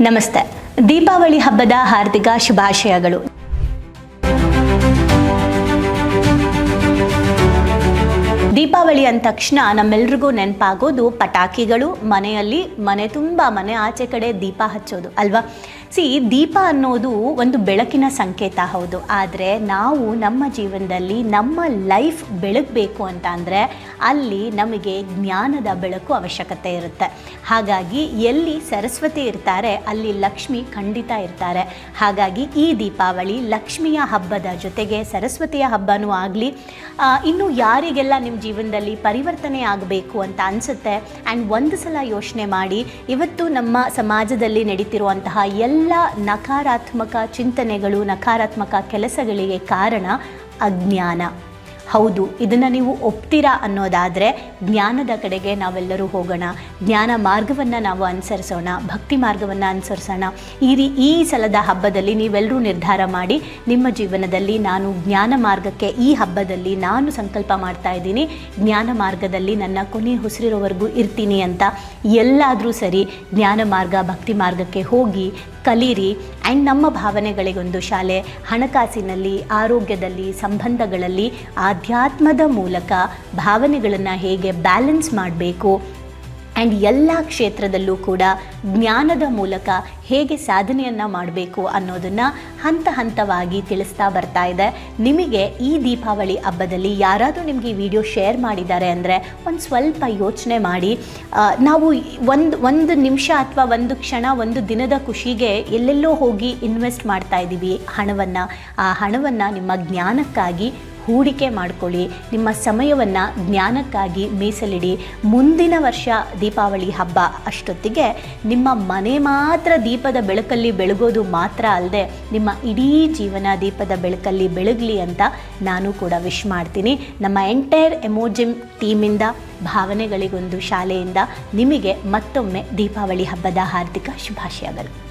ನಮಸ್ತೆ. ದೀಪಾವಳಿ ಹಬ್ಬದ ಹಾರ್ದಿಕ ಶುಭಾಶಯಗಳು. ದೀಪಾವಳಿ ಅಂದ ತಕ್ಷಣ ನಮ್ಮೆಲ್ರಿಗೂ ನೆನಪಾಗೋದು ಪಟಾಕಿಗಳು, ಮನೆಯಲ್ಲಿ ಮನೆ ತುಂಬ ಮನೆ ಆಚೆ ಕಡೆ ದೀಪ ಹಚ್ಚೋದು, ಅಲ್ವಾ? ಸಿ ದೀಪ ಅನ್ನೋದು ಒಂದು ಬೆಳಕಿನ ಸಂಕೇತ ಹೌದು. ಆದರೆ ನಾವು ನಮ್ಮ ಜೀವನದಲ್ಲಿ ನಮ್ಮ ಲೈಫ್ ಬೆಳಗಬೇಕು ಅಂತ ಅಂದರೆ ಅಲ್ಲಿ ನಮಗೆ ಜ್ಞಾನದ ಬೆಳಕು ಅವಶ್ಯಕತೆ ಇರುತ್ತೆ. ಹಾಗಾಗಿ ಎಲ್ಲಿ ಸರಸ್ವತಿ ಇರ್ತಾರೆ, ಅಲ್ಲಿ ಲಕ್ಷ್ಮಿ ಖಂಡಿತ ಇರ್ತಾರೆ. ಹಾಗಾಗಿ ಈ ದೀಪಾವಳಿ ಲಕ್ಷ್ಮಿಯ ಹಬ್ಬದ ಜೊತೆಗೆ ಸರಸ್ವತಿಯ ಹಬ್ಬನೂ ಆಗಲಿ ಇನ್ನು ಯಾರಿಗೆಲ್ಲ ನಿಮ್ಮ ಜೀವನದಲ್ಲಿ ಪರಿವರ್ತನೆ ಆಗಬೇಕು ಅಂತ ಅನಿಸುತ್ತೆ ಆ್ಯಂಡ್ ಒಂದು ಸಲ ಯೋಚನೆ ಮಾಡಿ, ಇವತ್ತು ನಮ್ಮ ಸಮಾಜದಲ್ಲಿ ನಡೀತಿರುವಂತಹ ಎಲ್ಲ ನಕಾರಾತ್ಮಕ ಚಿಂತನೆಗಳು, ನಕಾರಾತ್ಮಕ ಕೆಲಸಗಳಿಗೆ ಕಾರಣ ಅಜ್ಞಾನ. ಹೌದು, ಇದನ್ನು ನೀವು ಒಪ್ತೀರಾ ಅನ್ನೋದಾದರೆ ಜ್ಞಾನದ ಕಡೆಗೆ ನಾವೆಲ್ಲರೂ ಹೋಗೋಣ. ಜ್ಞಾನ ಮಾರ್ಗವನ್ನು ನಾವು ಅನುಸರಿಸೋಣ, ಭಕ್ತಿ ಮಾರ್ಗವನ್ನು ಅನುಸರಿಸೋಣ. ಈ ರೀ, ಈ ಸಲದ ಹಬ್ಬದಲ್ಲಿ ನೀವೆಲ್ಲರೂ ನಿರ್ಧಾರ ಮಾಡಿ, ನಿಮ್ಮ ಜೀವನದಲ್ಲಿ ನಾನು ಜ್ಞಾನ ಮಾರ್ಗಕ್ಕೆ ಈ ಹಬ್ಬದಲ್ಲಿ ನಾನು ಸಂಕಲ್ಪ ಮಾಡ್ತಾ ಇದ್ದೀನಿ. ಜ್ಞಾನ ಮಾರ್ಗದಲ್ಲಿ ನನ್ನ ಕೊನೆ ಉಸಿರಿರೋವರೆಗೂ ಇರ್ತೀನಿ ಅಂತ. ಎಲ್ಲಾದರೂ ಸರಿ, ಜ್ಞಾನ ಮಾರ್ಗ, ಭಕ್ತಿ ಮಾರ್ಗಕ್ಕೆ ಹೋಗಿ ಕಲೀರಿ ಆ್ಯಂಡ್ ನಮ್ಮ ಭಾವನೆಗಳಿಗೊಂದು ಶಾಲೆ ಹಣಕಾಸಿನಲ್ಲಿ ಆರೋಗ್ಯದಲ್ಲಿ ಸಂಬಂಧಗಳಲ್ಲಿ ಆಧ್ಯಾತ್ಮದ ಮೂಲಕ ಭಾವನೆಗಳನ್ನು ಹೇಗೆ ಬ್ಯಾಲೆನ್ಸ್ ಮಾಡಬೇಕು ಆ್ಯಂಡ್ ಎಲ್ಲ ಕ್ಷೇತ್ರದಲ್ಲೂ ಕೂಡ ಜ್ಞಾನದ ಮೂಲಕ ಹೇಗೆ ಸಾಧನೆಯನ್ನು ಮಾಡಬೇಕು ಅನ್ನೋದನ್ನು ಹಂತ ಹಂತವಾಗಿ ತಿಳಿಸ್ತಾ ಬರ್ತಾ ಇದೆ. ನಿಮಗೆ ಈ ದೀಪಾವಳಿ ಹಬ್ಬದಲ್ಲಿ ಯಾರಾದರೂ ನಿಮಗೆ ಈ ವಿಡಿಯೋ ಶೇರ್ ಮಾಡಿದ್ದಾರೆ ಅಂದರೆ ಒಂದು ಸ್ವಲ್ಪ ಯೋಚನೆ ಮಾಡಿ. ನಾವು ಒಂದು ಒಂದು ನಿಮಿಷ ಅಥವಾ ಒಂದು ಕ್ಷಣ, ಒಂದು ದಿನದ ಖುಷಿಗೆ ಎಲ್ಲೆಲ್ಲೋ ಹೋಗಿ ಇನ್ವೆಸ್ಟ್ ಮಾಡ್ತಾ ಇದ್ದೀವಿ ಹಣವನ್ನು. ಆ ಹಣವನ್ನು ನಿಮ್ಮ ಜ್ಞಾನಕ್ಕಾಗಿ ಹೂಡಿಕೆ ಮಾಡ್ಕೊಳ್ಳಿ. ನಿಮ್ಮ ಸಮಯವನ್ನು ಜ್ಞಾನಕ್ಕಾಗಿ ಮೀಸಲಿಡಿ. ಮುಂದಿನ ವರ್ಷ ದೀಪಾವಳಿ ಹಬ್ಬ. ಅಷ್ಟೊತ್ತಿಗೆ ನಿಮ್ಮ ಮನೆ ಮಾತ್ರ ದೀಪದ ಬೆಳಕಲ್ಲಿ ಬೆಳಗೋದು ಮಾತ್ರ ಅಲ್ಲದೆ ನಿಮ್ಮ ಇಡೀ ಜೀವನ ದೀಪದ ಬೆಳಕಲ್ಲಿ ಬೆಳಗಲಿ ಅಂತ ನಾನು ಕೂಡ ವಿಶ್ ಮಾಡ್ತೀನಿ. ನಮ್ಮ ಎಂಟೈರ್ ಎಮೋಜಿಮ್ ಟೀಮಿಂದ ಭಾವನೆಗಳಿಗೊಂದು ಶಾಲೆಯಿಂದ ನಿಮಗೆ ಮತ್ತೊಮ್ಮೆ ದೀಪಾವಳಿ ಹಬ್ಬದ ಹಾರ್ದಿಕ ಶುಭಾಶಯಗಳು.